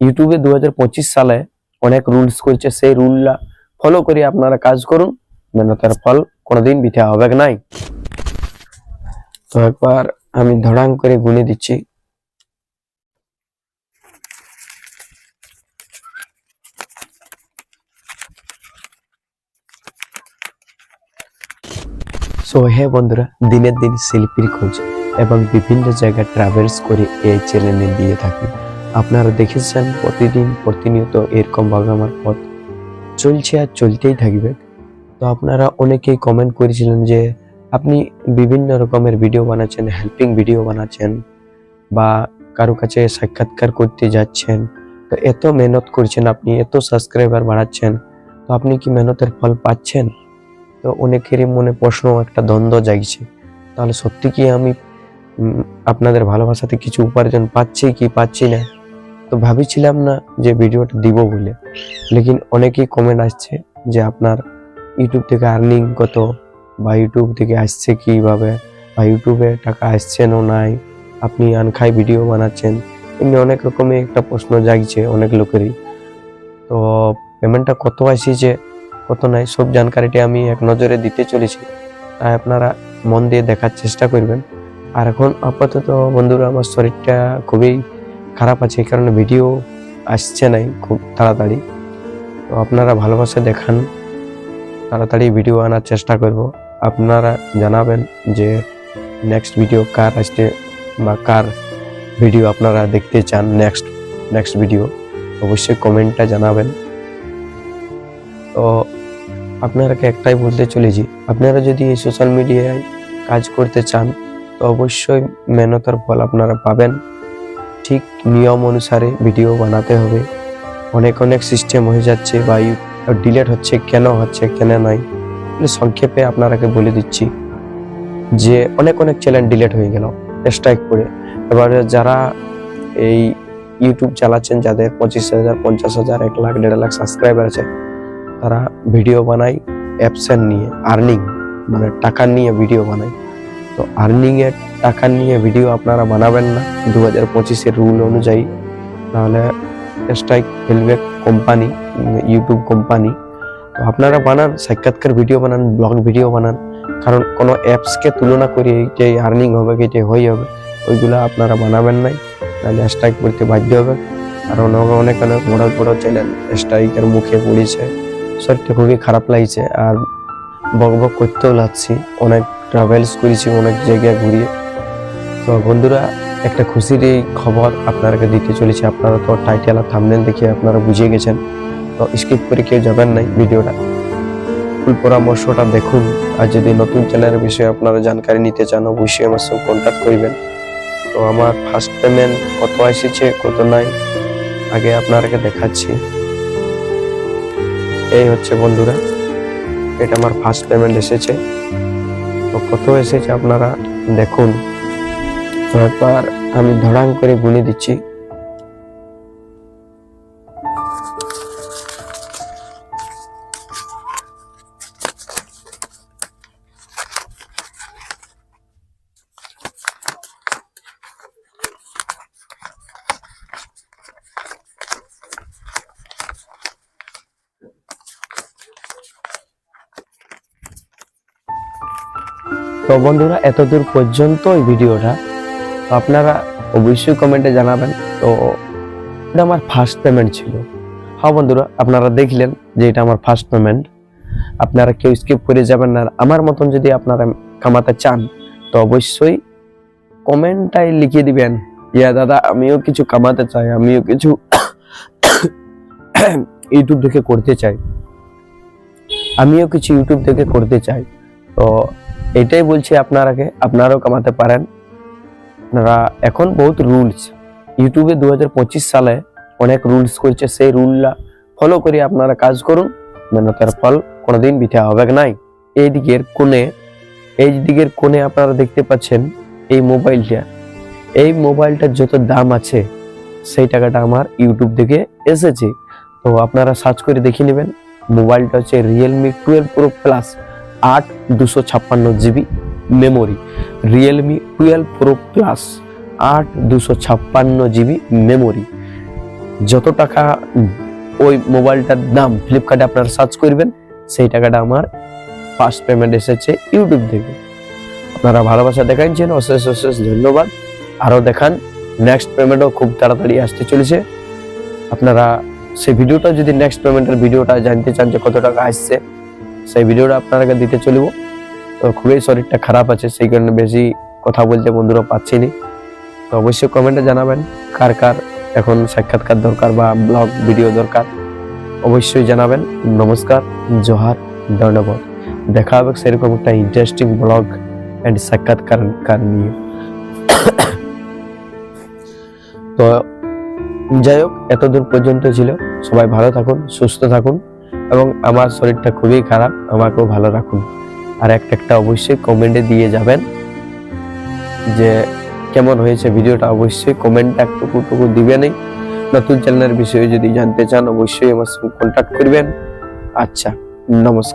ইউটিউবে দু হাজার পঁচিশ সালে অনেক রুলস করছে। সেই রুলটা ফলো করে আপনারা কাজ করুন মেহনতের ফল কোনোদিন বিঠা হবে নাই তো একবার আমি ধড়াং করে গুনে দিচ্ছি। সো হে বন্ধুরা, দিনের দিন শিল্পীর খোঁজ এবং বিভিন্ন জায়গায় ট্রাভেলস করে এই চ্যানেলে দিয়ে থাকি। আপনারা দেখেছেন প্রতিদিন প্রতিনিয়ত এরকম ভাবে আমার পথ। চলছে আর চলতেই থাকবে। তো আপনারা অনেকেই কমেন্ট করেছিলেন যে, আপনি বিভিন্ন রকমের ভিডিও বানাচ্ছেন হেল্পিং ভিডিও বানাচ্ছেন বা কারও কাছে সাক্ষাৎকার করতে যাচ্ছেন। তো এত মেহনত করছেন আপনি, এত সাবস্ক্রাইবার বাড়াচ্ছেন। তো আপনি কি মেহনতের ফল পাচ্ছেন? তো অনেকেরই মনে প্রশ্ন, একটা দ্বন্দ্ব জাগছে। তাহলে সত্যি কি আমি আপনাদের ভালোবাসাতে কিছু উপার্জন পাচ্ছি কি পাচ্ছি না? তো ভাবিছিলাম না যে ভিডিওটা দিব বলে। লেকিন অনেকেই কমেন্ট আসছে যে আপনার ইউটিউব থেকে আর্নিং কত বা ইউটিউব থেকে আসছে কীভাবে বা ইউটিউবে টাকা আসছে না নাই, আপনি আনখাই ভিডিও বানাচ্ছেন। এমনি অনেক রকমের একটা প্রশ্ন জাগছে অনেক লোকেরই। তো পেমেন্টটা কত আসছে, কত নাই, সব জানকারিটি আমি এক নজরে দিতে চলেছি। তাই আপনারা মন দিয়ে দেখার চেষ্টা করবেন। আর এখন আপাতত বন্ধুরা, আমার শরীরটা খুবই খারাপ আছে, এই কারণে ভিডিও আসছে নাই খুব তাড়াতাড়ি। তো আপনারা ভালোবাসা দেখান, তাড়াতাড়ি ভিডিও আনার চেষ্টা করব। আপনারা জানাবেন যে নেক্সট ভিডিও কার আসতে বা কার ভিডিও আপনারা দেখতে চান নেক্সট নেক্সট ভিডিও অবশ্যই কমেন্টটা জানাবেন। তো আপনারাকে একটাই বলতে চলেছি, আপনারা যদি এই সোশ্যাল মিডিয়ায় কাজ করতে চান, তো অবশ্যই মেহনতের ফল আপনারা পাবেন। ঠিক নিয়ম অনুসারে ভিডিও বানাতে হবে। অনেক অনেক সিস্টেম হয়ে যাচ্ছে বা ডিলেট হচ্ছে, কেন হচ্ছে, কেন নাই সংক্ষেপে আপনারাকে বলে দিচ্ছি। যে অনেক অনেক চ্যানেল ডিলেট হয়ে গেল স্ট্রাইক করে। এবারে যারা এই ইউটিউব চালাচ্ছেন, যাদের পঁচিশ হাজার, পঞ্চাশ হাজার, এক লাখ, দেড় লাখ সাবস্ক্রাইবার আছে, তারা ভিডিও বানায় অ্যাপসেন নিয়ে আর্নিং মানে টাকা নিয়ে ভিডিও বানায়। তো আর্নিং এর টাকা নিয়ে ভিডিও আপনারা বানাবেন না। দু হাজার পঁচিশের রুল অনুযায়ী। তাহলে স্ট্রাইক ফেলবে কোম্পানি ইউটিউব কোম্পানি তো আপনারা বানান, সাক্ষাৎকার ভিডিও বানান ব্লগ ভিডিও বানান। কারণ কোনো অ্যাপসকে তুলনা করে যে আর্নিং হবে কি যে হয়ে হবে, ওইগুলো আপনারা বানাবেন নাই। তাহলে স্ট্রাইক করতে বাধ্য হবে কারণ অনেক অনেক বড় বড় চ্যানেল স্ট্রাইকের মুখে পড়েছে। শরীরটা খুবই খারাপ লাগছে। আর বক বক করতেও লাগছি। অনেক ট্রাভেলস করেছি, অনেক জায়গায় ঘুরিয়ে। তো বন্ধুরা, একটা খুশির এই খবর আপনাদেরকে দিতে চলেছি। আপনারা তো টাইটেল আর থামনেল দেখে আপনারা বুঝিয়ে গেছেন। তো স্কিপ করে কেউ যাবেন নাই ভিডিওটা। ফুল পরামর্শটা দেখুন। আর যদি নতুন চ্যানেলের বিষয়ে আপনারা জানকারি নিতে চান, অবশ্যই আমার সঙ্গে কন্ট্যাক্ট করবেন। তো আমার ফার্স্ট পেমেন্ট কত এসেছে, কত নাই, আগে আপনাদেরকে দেখাচ্ছি। এই হচ্ছে বন্ধুরা, এটা আমার ফার্স্ট পেমেন্ট এসেছে। তো কত এসেছে আপনারা দেখুন। তো একবার আমি ধড়াং করে গুনে দিচ্ছি। তো বন্ধুরা এতদূর পর্যন্ত এই ভিডিওটা। আপনারা অবশ্যই কমেন্টে জানাবেন। তো, এটা আমার ফার্স্ট পেমেন্ট ছিল। হ্যাঁ বন্ধুরা, আপনারা দেখলেন যে এটা আমার ফার্স্ট পেমেন্ট আপনারা কেউ স্কিপ করে যাবেন না। আমার মতন যদি আপনারা কামাতে চান, তো অবশ্যই কমেন্টটাই লিখিয়ে দিবেন, ইয়া দাদা, আমিও কিছু কামাতে চাই, আমিও কিছু ইউটিউব থেকে করতে চাই। আমিও কিছু ইউটিউব থেকে করতে চাই। তো, এটাই বলছি আপনারাকে, আপনারাও কামাতে পারেন। আপনারা এখন বহুত রুলস ইউটিউবে দু হাজার পঁচিশ সালে অনেক রুলস করছে, সেই রুলটা ফলো করে আপনারা কাজ করুন। মেহনতের ফল কোনোদিন বিঠা হবে নাই এই দিকের কোণে, এই দিকের কোণে আপনারা দেখতে পাচ্ছেন এই মোবাইলটা এই মোবাইলটার যত দাম আছে, সেই টাকাটা আমার ইউটিউব থেকে এসেছে। তো আপনারা সার্চ করে দেখে নেবেন। মোবাইলটা হচ্ছে রিয়েলমি টুয়েলভ প্রো প্লাস আট দুশো ছাপ্পান্ন GB memory Realme twelve pro plus আট দুশো ছাপ্পান্ন জিবি মেমোরি যত টাকা ওই মোবাইলটার দাম ফ্লিপকার্টে আপনারা সার্চ করবেন, সেই টাকাটা আমার ফার্স্ট পেমেন্ট এসেছে ইউটিউব থেকে। আপনারা ভালোবাসা দেখাচ্ছেন অশেষ অশেষ ধন্যবাদ। আরও দেখান নেক্সট পেমেন্টও খুব তাড়াতাড়ি আসতে চলেছে। আপনারা সেই ভিডিওটা যদি নেক্সট পেমেন্টের ভিডিওটা জানতে চান যে কত টাকা আসছে, সেই ভিডিওটা আপনাকে দিতে চলব। খুবই শরীরটা খারাপ আছে, সেই কারণে বেশি কথা বলতে বন্ধুরা পাচ্ছি না। তো অবশ্যই কমেন্টে জানাবেন, কার কার এখন সাক্ষাৎকার দরকার বা ব্লগ ভিডিও দরকার, অবশ্যই জানাবেন। নমস্কার, জোহার ধন্যবাদ দেখা হবে সেরকম একটা ইন্টারেস্টিং ব্লগ অ্যান্ড সাক্ষাৎকার কার নিয়ে। তো যাই হোক, এতদূর পর্যন্ত ছিল। সবাই ভালো থাকুন, সুস্থ থাকুন এবং আমার শরীরটা খুবই খারাপ, আমাকেও ভালো রাখুন। আর একটা একটা অবশ্যই কমেন্টে দিয়ে যাবেন যে কেমন হয়েছে ভিডিওটা, অবশ্যই কমেন্টটা একটুকুটুকু দিবেনই। নতুন চ্যানেলের বিষয়ে যদি জানতে চান, অবশ্যই আমার সঙ্গে কন্ট্যাক্ট করবেন। আচ্ছা নমস্কার।